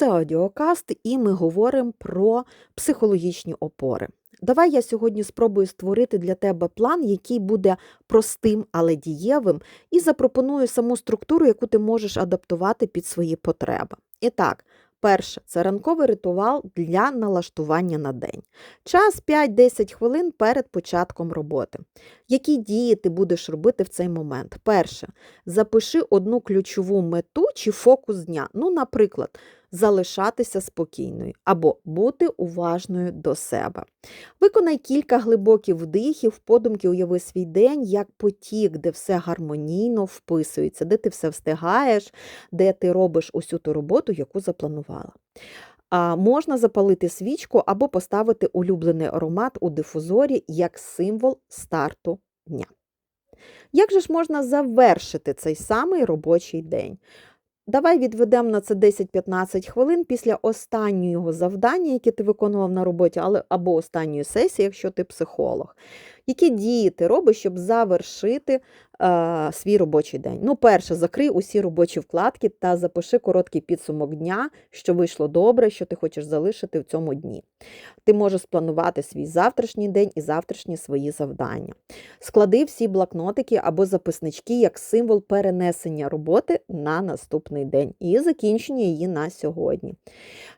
Це аудіокаст, і ми говоримо про психологічні опори. Давай я сьогодні спробую створити для тебе план, який буде простим, але дієвим, і запропоную саму структуру, яку ти можеш адаптувати під свої потреби. І так, перше це ранковий ритуал для налаштування на день. Час 5-10 хвилин перед початком роботи. Які дії ти будеш робити в цей момент? Перше, запиши одну ключову мету чи фокус дня. Ну, наприклад, залишатися спокійною або бути уважною до себе. Виконай кілька глибоких вдихів, подумки уяви свій день як потік, де все гармонійно вписується, де ти все встигаєш, де ти робиш усю ту роботу, яку запланувала. А Можна запалити свічку або поставити улюблений аромат у дифузорі як символ старту дня. Як же ж можна завершити цей самий робочий день? Давай відведемо на це 10-15 хвилин після останнього завдання, яке ти виконував на роботі, але або останньої сесії, якщо ти психолог. Які дії ти робиш, щоб завершити е, свій робочий день? Ну, перше, закрий усі робочі вкладки та запиши короткий підсумок дня, що вийшло добре, що ти хочеш залишити в цьому дні. Ти можеш спланувати свій завтрашній день і завтрашні свої завдання. Склади всі блокнотики або записнички як символ перенесення роботи на наступний день і закінчення її на сьогодні.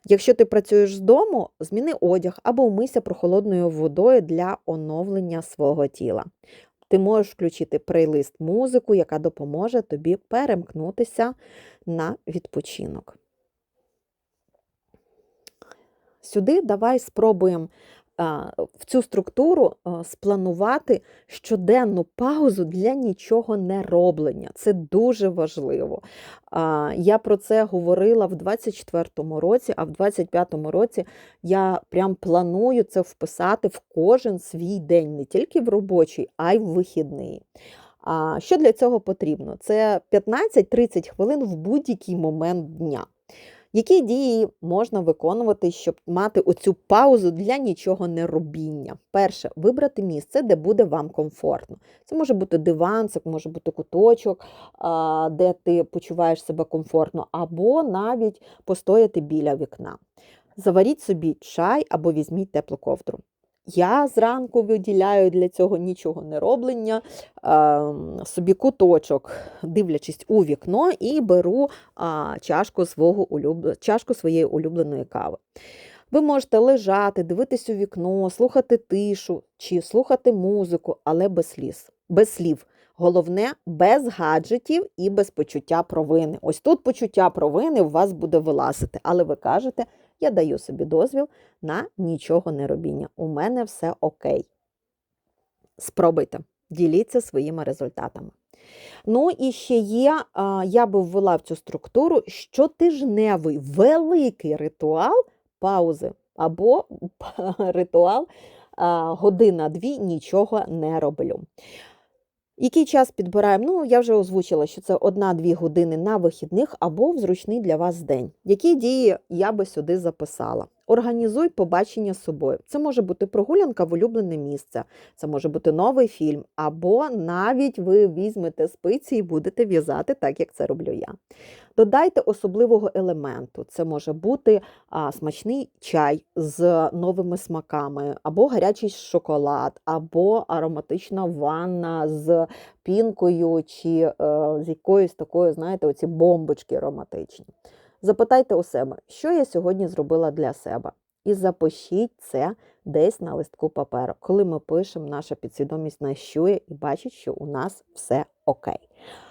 Якщо ти працюєш з дому, зміни одяг або вмийся прохолодною водою для оновлення свого тіла. Ти можеш включити плейлист музику, яка допоможе тобі перемкнутися на відпочинок. Сюди давай спробуємо в цю структуру спланувати щоденну паузу для нічого не роблення. Це дуже важливо. Я про це говорила в 24-му році, а в 25-му році я прям планую це вписати в кожен свій день, не тільки в робочий, а й в вихідний. А Що для цього потрібно? Це 15-30 хвилин в будь-який момент дня. Які дії можна виконувати, щоб мати оцю паузу для нічого не робіння? Перше, вибрати місце, де буде вам комфортно. Це може бути диван, це може бути куточок, де ти почуваєш себе комфортно, або навіть постояти біля вікна. Заваріть собі чай або візьміть теплу ковдру. Я зранку виділяю для цього нічого не роблення, собі куточок, дивлячись у вікно, і беру чашку, свого улюб... чашку своєї улюбленої кави. Ви можете лежати, дивитись у вікно, слухати тишу чи слухати музику, але без сліз, без слів. Головне, без гаджетів і без почуття провини. Ось тут почуття провини у вас буде вилазити, але ви кажете, я даю собі дозвіл на нічого не робіння. У мене все окей. Спробуйте, діліться своїми результатами. Ну, і ще є, я би ввела в цю структуру щотижневий великий ритуал паузи або ритуал година-дві нічого не роблю. Який час підбираємо? Ну, я вже озвучила, що це одна-дві години на вихідних або в зручний для вас день. Які дії я би сюди записала? Організуй побачення з собою. Це може бути прогулянка в улюблене місце, це може бути новий фільм, або навіть ви візьмете спиці і будете в'язати, так як це роблю я. Додайте особливого елементу. Це може бути а, смачний чай з новими смаками, або гарячий шоколад, або ароматична ванна з пінкою, чи е, з якоюсь такою, знаєте, оці бомбочки ароматичні. Запитайте у себе, що я сьогодні зробила для себе. І запишіть це десь на листку паперу, коли ми пишемо, наша підсвідомість нащує і бачить, що у нас все окей.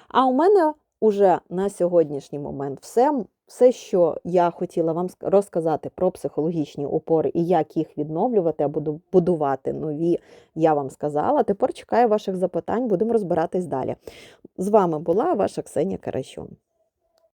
А у мене уже на сьогоднішній момент все, все, що я хотіла вам розказати про психологічні опори і як їх відновлювати або будувати нові, я вам сказала. Тепер чекаю ваших запитань, будемо розбиратись далі. З вами була ваша Ксенія Каращун.